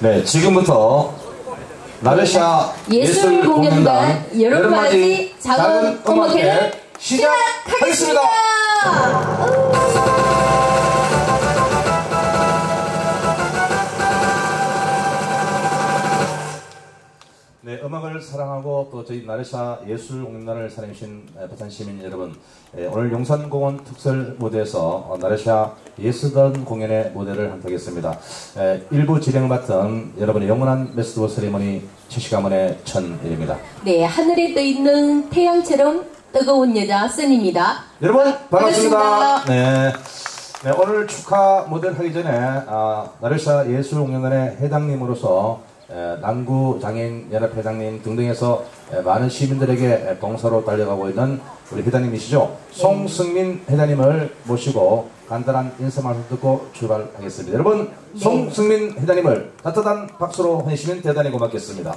네, 지금부터 나르샤 예술 공연단 여름 맞이 작은 음악회를 시작하겠습니다. 네, 음악을 사랑하고 또 저희 나르샤 예술 공연단을 사랑해주신 부산 시민 여러분, 예, 오늘 용산공원 특설 무대에서 어, 나르샤 예술단 공연의 무대를 함께하겠습니다. 예, 일부 진행을 맡은 여러분의 영원한 메스드 세리머니 최시가문의 천일입니다. 네, 하늘에 떠 있는 태양처럼 뜨거운 여자 선입니다. 여러분 반갑습니다. 반갑습니다. 네. 네, 오늘 축하 무대를 하기 전에 아, 나르샤 예술공연단의 회장님으로서 에, 남구 장애인 연합 회장님 등등해서 에, 많은 시민들에게 에, 봉사로 달려가고 있는 우리 회장님이시죠. 송승민 회장님을 모시고 간단한 인사 말씀 듣고 출발하겠습니다. 여러분 송승민 회장님을 따뜻한 박수로 해주시면 대단히 고맙겠습니다.